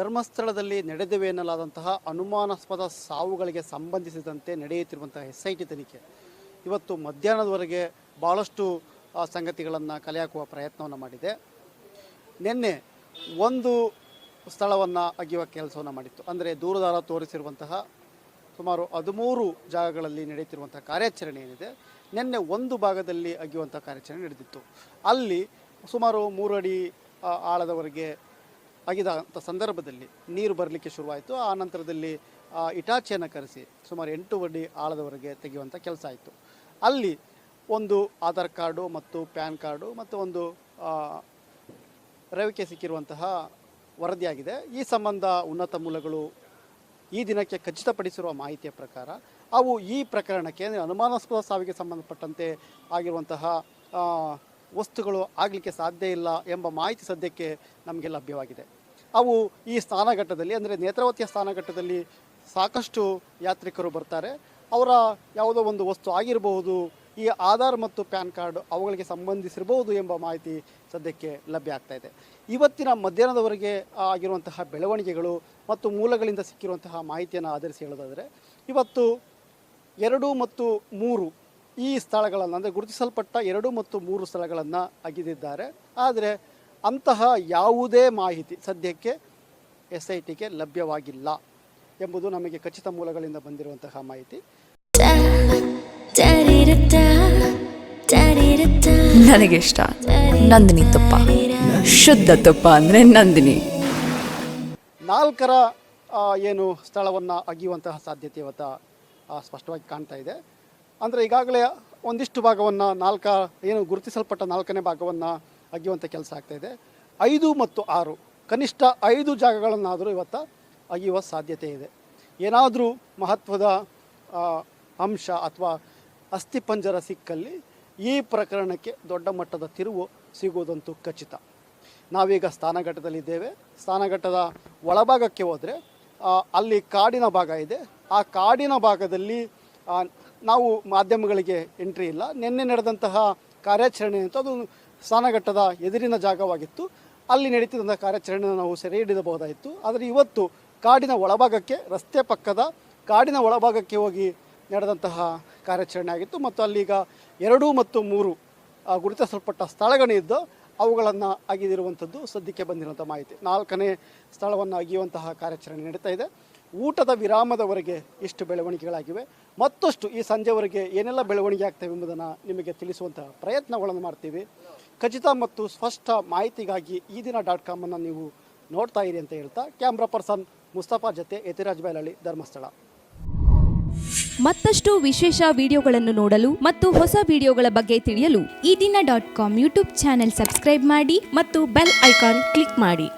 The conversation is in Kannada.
ಧರ್ಮಸ್ಥಳದಲ್ಲಿ ನಡೆದಿವೆ ಎನ್ನಲಾದಂತಹ ಅನುಮಾನಾಸ್ಪದ ಸಾವುಗಳಿಗೆ ಸಂಬಂಧಿಸಿದಂತೆ ನಡೆಯುತ್ತಿರುವಂತಹ ಎಸ್ ಐ ಟಿ ತನಿಖೆ. ಇವತ್ತು ಮಧ್ಯಾಹ್ನದವರೆಗೆ ಭಾಳಷ್ಟು ಸಂಗತಿಗಳನ್ನು ಕಲೆ ಹಾಕುವ ಪ್ರಯತ್ನವನ್ನು ಮಾಡಿದೆ. ನಿನ್ನೆ ಒಂದು ಸ್ಥಳವನ್ನು ಅಗೆಯುವ ಕೆಲಸವನ್ನು ಮಾಡಿತ್ತು. ಅಂದರೆ ದೂರದಾರ ತೋರಿಸಿರುವಂತಹ ಸುಮಾರು ಹದಿಮೂರು ಜಾಗಗಳಲ್ಲಿ ನಡೆಯುತ್ತಿರುವಂಥ ಕಾರ್ಯಾಚರಣೆ ಏನಿದೆ, ನಿನ್ನೆ ಒಂದು ಭಾಗದಲ್ಲಿ ಅಗೆಯುವಂಥ ಕಾರ್ಯಾಚರಣೆ ನಡೆದಿತ್ತು. ಅಲ್ಲಿ ಸುಮಾರು ಮೂರು ಅಡಿ ಆಳದವರೆಗೆ ಅಗಿದಂಥ ಸಂದರ್ಭದಲ್ಲಿ ನೀರು ಬರಲಿಕ್ಕೆ ಶುರುವಾಯಿತು. ಆ ನಂತರದಲ್ಲಿ ಇಟಾಚಿಯನ್ನು ಕರೆಸಿ ಸುಮಾರು ಎಂಟು ಅಡಿ ಆಳದವರೆಗೆ ತೆಗೆಯುವಂಥ ಕೆಲಸ ಆಯಿತು. ಅಲ್ಲಿ ಒಂದು ಆಧಾರ್ ಕಾರ್ಡು ಮತ್ತು ಪ್ಯಾನ್ ಕಾರ್ಡು ಮತ್ತು ಒಂದು ರವಿಕೆ ಸಿಕ್ಕಿರುವಂತಹ ವರದಿಯಾಗಿದೆ. ಈ ಸಂಬಂಧ ಉನ್ನತ ಮೂಲಗಳು ಈ ದಿನಕ್ಕೆ ಖಚಿತಪಡಿಸಿರುವ ಮಾಹಿತಿಯ ಪ್ರಕಾರ ಅವು ಈ ಪ್ರಕರಣಕ್ಕೆ ಅಂದರೆ ಅನುಮಾನಾಸ್ಪದ ಸಾವಿಗೆ ಸಂಬಂಧಪಟ್ಟಂತೆ ಆಗಿರುವಂತಹ ವಸ್ತುಗಳು ಆಗಲಿಕ್ಕೆ ಸಾಧ್ಯ ಇಲ್ಲ ಎಂಬ ಮಾಹಿತಿ ಸದ್ಯಕ್ಕೆ ನಮಗೆ ಲಭ್ಯವಾಗಿದೆ. ಅವು ಈ ಸ್ಥಾನಘಟ್ಟದಲ್ಲಿ, ಅಂದರೆ ನೇತ್ರಾವತಿಯ ಸ್ಥಾನಘಟ್ಟದಲ್ಲಿ ಸಾಕಷ್ಟು ಯಾತ್ರಿಕರು ಬರ್ತಾರೆ. ಅವರ ಯಾವುದೋ ಒಂದು ವಸ್ತು ಆಗಿರಬಹುದು, ಈ ಆಧಾರ್ ಮತ್ತು ಪ್ಯಾನ್ ಕಾರ್ಡ್ ಅವುಗಳಿಗೆ ಸಂಬಂಧಿಸಿರಬಹುದು ಎಂಬ ಮಾಹಿತಿ ಸದ್ಯಕ್ಕೆ ಲಭ್ಯ ಆಗ್ತಾ ಇದೆ. ಇವತ್ತಿನ ಮಧ್ಯಾಹ್ನದವರೆಗೆ ಆಗಿರುವಂತಹ ಬೆಳವಣಿಗೆಗಳು ಮತ್ತು ಮೂಲಗಳಿಂದ ಸಿಕ್ಕಿರುವಂತಹ ಮಾಹಿತಿಯನ್ನು ಆಧರಿಸಿ ಹೇಳೋದಾದರೆ, ಇವತ್ತು ಎರಡು ಮತ್ತು ಮೂರು ಈ ಸ್ಥಳಗಳನ್ನು, ಅಂದರೆ ಗುರುತಿಸಲ್ಪಟ್ಟ ಎರಡು ಮತ್ತು ಮೂರು ಸ್ಥಳಗಳನ್ನು ಅಗಿದಿದ್ದಾರೆ. ಆದರೆ ಅಂತಹ ಯಾವುದೇ ಮಾಹಿತಿ ಸದ್ಯಕ್ಕೆ ಎಸ್ ಐ ಟಿಗೆ ಲಭ್ಯವಾಗಿಲ್ಲ ಎಂಬುದು ನಮಗೆ ಖಚಿತ ಮೂಲಗಳಿಂದ ಬಂದಿರುವಂತಹ ಮಾಹಿತಿ. ನನಗೆ ಇಷ್ಟ. ನಂದಿನಿ ತುಪ್ಪ. ಶುದ್ಧ ತುಪ್ಪ ಅಂದರೆ ನಂದಿನಿ. ನಾಲ್ಕರ ಏನು ಸ್ಥಳವನ್ನು ಅಗಿಯುವಂತಹ ಸಾಧ್ಯತೆ ಇವತ್ತು ಸ್ಪಷ್ಟವಾಗಿ ಕಾಣ್ತಾ ಇದೆ. ಅಂದರೆ ಈಗಾಗಲೇ ಒಂದಿಷ್ಟು ಭಾಗವನ್ನು ನಾಲ್ಕ ಏನು ಗುರುತಿಸಲ್ಪಟ್ಟ ನಾಲ್ಕನೇ ಭಾಗವನ್ನು ಅಗಿಯುವಂಥ ಕೆಲಸ ಆಗ್ತಾ ಇದೆ. ಐದು ಮತ್ತು ಆರು, ಕನಿಷ್ಠ ಐದು ಜಾಗಗಳನ್ನಾದರೂ ಇವತ್ತು ಅಗೆಯುವ ಸಾಧ್ಯತೆ ಇದೆ. ಏನಾದರೂ ಮಹತ್ವದ ಅಂಶ ಅಥವಾ ಅಸ್ಥಿಪಂಜರ ಸಿಕ್ಕಲ್ಲಿ ಈ ಪ್ರಕರಣಕ್ಕೆ ದೊಡ್ಡ ಮಟ್ಟದ ತಿರುವು ಸಿಗುವುದಂತೂ ಖಚಿತ. ನಾವೀಗ ಸ್ಥಾನಘಟ್ಟದಲ್ಲಿದ್ದೇವೆ. ಸ್ಥಾನಘಟ್ಟದ ಒಳಭಾಗಕ್ಕೆ ಹೋದರೆ ಅಲ್ಲಿ ಕಾಡಿನ ಭಾಗ ಇದೆ. ಆ ಕಾಡಿನ ಭಾಗದಲ್ಲಿ ನಾವು ಮಾಧ್ಯಮಗಳಿಗೆ ಎಂಟ್ರಿ ಇಲ್ಲ. ನಿನ್ನೆ ನಡೆದಂತಹ ಕಾರ್ಯಾಚರಣೆ ಅಂತ ಅದು ಸ್ನಾನಘಟ್ಟದ ಎದುರಿನ ಜಾಗವಾಗಿತ್ತು. ಅಲ್ಲಿ ನಡೀತಿದ್ದಂಥ ಕಾರ್ಯಾಚರಣೆಯನ್ನು ನಾವು ಸೆರೆ ಆದರೆ ಇವತ್ತು ಕಾಡಿನ ಒಳಭಾಗಕ್ಕೆ, ರಸ್ತೆ ಪಕ್ಕದ ಕಾಡಿನ ಒಳಭಾಗಕ್ಕೆ ಹೋಗಿ ನಡೆದಂತಹ ಕಾರ್ಯಾಚರಣೆ ಆಗಿತ್ತು. ಮತ್ತು ಅಲ್ಲಿಗ ಎರಡು ಮತ್ತು ಮೂರು ಗುರುತಿಸಲ್ಪಟ್ಟ ಸ್ಥಳಗಳಿದ್ದು ಅವುಗಳನ್ನು ಅಗಿದಿರುವಂಥದ್ದು ಸದ್ಯಕ್ಕೆ ಬಂದಿರುವಂಥ ಮಾಹಿತಿ. ನಾಲ್ಕನೇ ಸ್ಥಳವನ್ನು ಅಗಿಯುವಂತಹ ಕಾರ್ಯಾಚರಣೆ ನಡೀತಾ ಇದೆ. ಊಟದ ವಿರಾಮದವರೆಗೆ ಇಷ್ಟು ಬೆಳವಣಿಗೆಗಳಾಗಿವೆ, ಮತ್ತಷ್ಟು ಈ ಸಂಜೆವರೆಗೆ ಏನೆಲ್ಲ ಬೆಳವಣಿಗೆ ಆಗ್ತವೆ ಎಂಬುದನ್ನು ನಿಮಗೆ ತಿಳಿಸುವಂತಹ ಪ್ರಯತ್ನಗಳನ್ನು ಮಾಡ್ತೀವಿ. ಖಚಿತ ಮತ್ತು ಸ್ಪಷ್ಟ ಮಾಹಿತಿಗಾಗಿ ಈ ದಿನ ಡಾಟ್ ಕಾಮನ್ನು ನೀವು ನೋಡ್ತಾ ಇರಿ ಅಂತ ಹೇಳ್ತಾ ಕ್ಯಾಮ್ರಾ ಪರ್ಸನ್ ಮುಸ್ತಫಾ ಜೊತೆ ಯತಿರಾಜ್ ಬೈಲಳ್ಳಿ ಧರ್ಮಸ್ಥಳ. ಮತ್ತಷ್ಟು ವಿಶೇಷ ವಿಡಿಯೋಗಳನ್ನು ನೋಡಲು ಮತ್ತು ಹೊಸ ವಿಡಿಯೋಗಳ ಬಗ್ಗೆ ತಿಳಿಯಲು ಈ ದಿನ dot com YouTube channel subscribe ಮಾಡಿ ಮತ್ತು ಬೆಲ್ ಐಕಾನ್ ಕ್ಲಿಕ್ ಮಾಡಿ.